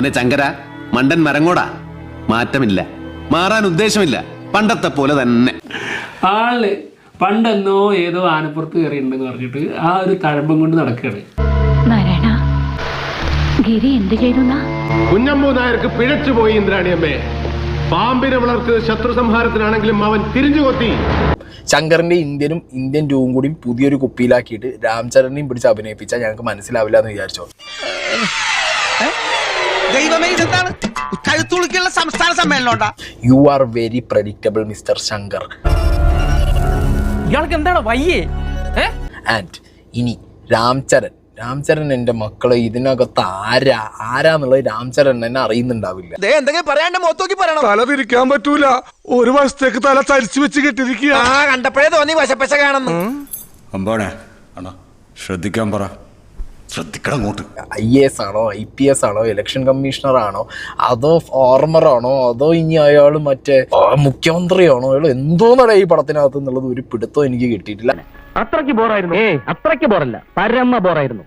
മോനെ ചങ്കര മണ്ടൻ മരങ്ങോടാ. മാറ്റമില്ല. മാറാൻ ഉദ്ദേശമില്ല. പണ്ടത്തെ പോലെ തന്നെ. ആൾ പണ്ടെന്നോ ഏതോ ആനപ്പുറത്ത് കയറിയിട്ടുണ്ടെന്ന് പറഞ്ഞിട്ട് ആ ഒരു തഴമ്പം കൊണ്ട് നടക്കുകയാണ്. നാരായണ ഗിരി എന്ത് ചെയ്തു കുഞ്ഞമ്മു നായർക്ക് പിഴച്ചുപോയി ഇന്ദ്രാണിയമ്മേ പാമ്പിനെ വളർത്ത് ശത്രു സംഹാരത്തിനാണെങ്കിലും അവൻ തിരിഞ്ഞു കൊത്തി. ശങ്കറിന്റെ ഇന്ത്യനും ഇന്ത്യൻ രൂപം കൂടി പുതിയൊരു കുപ്പിയിലാക്കിയിട്ട് രാംചരണിയും പിടിച്ച് അഭിനയിപ്പിച്ചാൽ ഞങ്ങൾക്ക് മനസ്സിലാവില്ല എന്ന് വിചാരിച്ചോ. ദൈവമേ ഇതെന്താണ്? കഴുത്തുളുക്കുള്ള സംസ്ഥാന സമ്മേളനം ഉണ്ടാ? You are very predictable mister Shankar ഇയാൾക്ക് എന്താണ് വയ്യേ? ആൻഡ് ഇനി രാംചരൺ. രാംചരൺ എന്റെ മക്കളെ ഇതിനകത്ത് ആരാ? ആരാന്നുള്ളത് രാംചരൻ എന്നെ അറിയുന്നുണ്ടാവില്ല. എന്തെങ്കിലും പറയാണ്ട് മൊത്തോക്കി പറയണം. തല തിരിക്കാൻ പറ്റൂല. ഒരു വശത്തേക്ക് തല തരിച്ചു വെച്ച് കെട്ടിരിക്കുക ആ കണ്ടപ്പോഴേ തോന്നി വശപ്പശ കാണുന്നു ശ്രദ്ധിക്കാൻ പറ. ശ്രദ്ധിക്കണം അങ്ങോട്ട് ഐ എസ് ആണോ ഐ പി എസ് ആണോ ഇലക്ഷൻ കമ്മീഷണർ ആണോ അതോ ഫോർമർ ആണോ അതോ ഇനി അയാൾ മറ്റേ മുഖ്യമന്ത്രി മുഖ്യമന്ത്രിയാണോ അയാൾ എന്തോന്നല്ല ഈ പടത്തിനകത്ത് എന്നുള്ളത് ഒരു പിടുത്തം എനിക്ക് കിട്ടിയിട്ടില്ല. അത്രയ്ക്ക് ബോറായിരുന്നു. ഏ അത്രയ്ക്ക് ബോറല്ല. പരമ ബോറായിരുന്നു.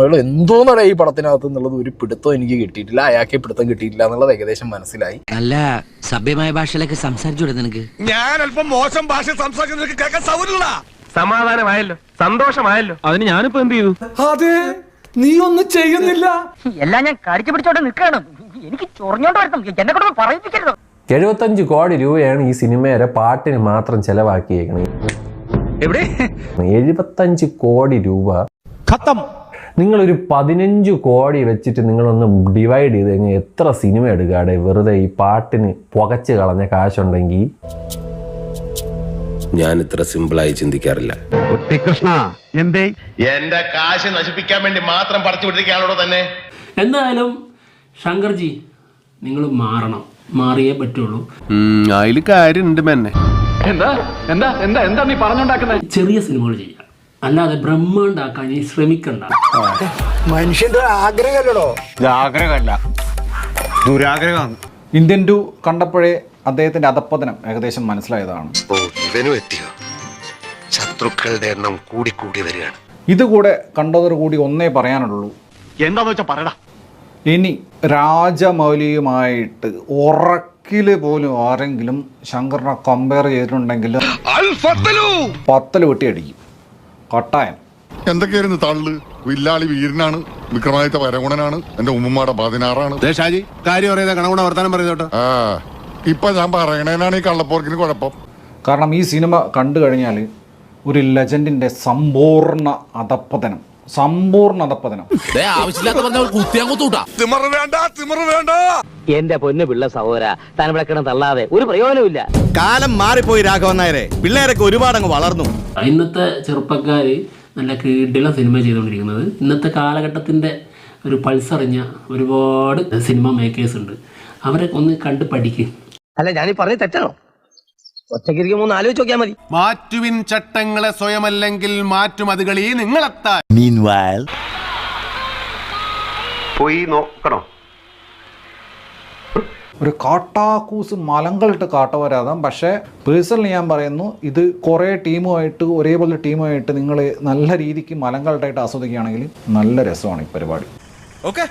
അയാൾ എന്തോന്നല്ല ഈ പടത്തിനകത്ത് എന്നുള്ളത് ഒരു പിടുത്തം എനിക്ക് കിട്ടിയിട്ടില്ല. അയാൾക്ക് പിടുത്തം കിട്ടിയിട്ടില്ല എന്നുള്ളത് ഏകദേശം മനസ്സിലായി. നല്ല സഭ്യമായ ഭാഷയിലൊക്കെ സംസാരിച്ചു നിനക്ക്? ഞാൻ അല്പം മോശം ഭാഷ സംസാരിച്ചു കേൾക്കാൻ സൗകര്യമില്ല സമാധാനമായല്ലോ സന്തോഷമായല്ലോ. അതിന് ഞാനിപ്പോ എന്ത് ചെയ്തു? അതെ നീ ഒന്നും ചെയ്യുന്നില്ല. എല്ലാം ഞാൻ കടിച്ചു പിടിച്ചോണ്ട് നിൽക്കണം എനിക്ക് ചൊറിഞ്ഞോണ്ട് വരണം എന്നെ കൊണ്ട് പറയിപ്പിക്കരുത്. എഴുപത്തഞ്ച് കോടി രൂപയാണ് ഈ സിനിമയുടെ പാട്ടിന് മാത്രം ചെലവാക്കിയേക്കുന്നത് എവിടെ? എഴുപത്തഞ്ച് കോടി രൂപ. ഖത്തം. നിങ്ങൾ ഒരു പതിനഞ്ച് കോടി വെച്ചിട്ട് നിങ്ങളൊന്ന് ഡിവൈഡ് ചെയ്ത് കഴിഞ്ഞാൽ എത്ര സിനിമ എടുക്കാടെ വെറുതെ ഈ പാട്ടിന് പുകച്ച് കളഞ്ഞ കാശുണ്ടെങ്കിൽ ഞാൻ ഇത്ര സിമ്പിളായി ചിന്തിക്കാറില്ല. കൃഷ്ണ എന്തേ? എന്റെ കാശ് നശിപ്പിക്കാൻ വേണ്ടി മാത്രം പറിച്ചു വിട്ടിരിക്കുകയാണോ തന്നെ. എന്തായാലും ശങ്കർജി നിങ്ങൾ മാറണം. മാറിയേ പറ്റുള്ളൂ. അതിൽ കാര്യമുണ്ട് മെന്നെ. എന്താ? എന്താ? എന്താ? എന്താ നീ പറഞ്ഞുണ്ടാക്കുന്നത് ചെറിയ സിനിമകൾ ചെയ്യാം. അല്ലാതെ ബ്രഹ്മാണ്ടാക്കാൻ നീ ശ്രമിക്കണ്ട. മനുഷ്യന്റെ ആഗ്രഹമല്ലോ ആഗ്രഹമല്ല. ദുരാഗ്രഹമാണ്. ഇന്ത്യൻ ടു കണ്ടപ്പോഴേ അദ്ദേഹത്തിന്റെ അധപ്പതനം ഏകദേശം മനസ്സിലായതാണ്. ശത്രുക്കളുടെ എണ്ണം കൂടി കൂടി വരികയാണ്. ഇതുകൂടെ കണ്ടതോടുകൂടി ഒന്നേ പറയാനുള്ളൂ. എന്താന്ന് വെച്ചാ പറയടാ. ഇനി രാജമൗലിയുമായിട്ട് ഉറക്കിൽ പോലും ആരെങ്കിലും ശങ്കറിനെ കമ്പയർ ചെയ്തിട്ടുണ്ടെങ്കിൽ പത്തൽ വെട്ടി അടിക്കും കട്ടായം എന്തൊക്കെയായിരുന്നു തള്ളു വില്ലാളി വീരനാണ് വിക്രമാദിത്യ വരഗുണനാണ് എന്റെ ഉമ്മമാടെ പതിനാറാണ്. കാര്യം പറയുന്നത് കണകുണ വർത്താനം പറയുന്നോട്ടെ ഇപ്പൊ ഞാൻ പറയണേനാണ് ഈ കള്ളപ്പോർക്കിന് കുഴപ്പം. കാരണം ഈ സിനിമ കണ്ടു കഴിഞ്ഞാൽ ഒരു ലെജൻഡിന്റെ സമ്പൂർണ അധപ്പതനം. സമ്പൂർണ അധപ്പതനം. എന്റെ പൊന്നു പിള്ള സഹോദര താൻ വിളക്കണം തള്ളാതെ ഒരു പ്രയോജനമില്ല കാലം മാറിപ്പോയി രാഘവൻ നായരെ. പിള്ളേരൊക്കെ ഒരുപാട് അങ്ങ് വളർന്നു. ഇന്നത്തെ ചെറുപ്പക്കാര് നല്ല കീടില സിനിമ ചെയ്തുകൊണ്ടിരിക്കുന്നത്. ഇന്നത്തെ കാലഘട്ടത്തിന്റെ ഒരു പൾസറിഞ്ഞ ഒരുപാട് സിനിമ മേക്കേഴ്സ് ഉണ്ട്. അവരെ ഒന്ന് കണ്ട് പഠിക്കും. അല്ല ഞാനീ പറഞ്ഞു തെറ്റാണോ? ഒറ്റയ്ക്കിരിക്കുമ്പോ ഒന്ന് ആലോചിച്ച് നോക്കിയാൽ മതി. മാറ്റുവിൻ ചട്ടങ്ങളെ സ്വയമല്ലെങ്കിൽ മാറ്റുമതുകളീ നിങ്ങളെത്താൻ. പോയി നോക്കണോ? ഒരു കാട്ടാക്കൂസ് മലങ്ങളിട്ട് കാട്ടവരാതാം പക്ഷേ പേഴ്സണലി ഞാൻ പറയുന്നു ഇത് കുറേ ടീമുമായിട്ട് ഒരേപോലെ ടീമുമായിട്ട് നിങ്ങൾ നല്ല രീതിക്ക് മലങ്കൾട്ടായിട്ട് ആസ്വദിക്കുകയാണെങ്കിൽ നല്ല രസമാണ് ഈ പരിപാടി. ഓക്കെ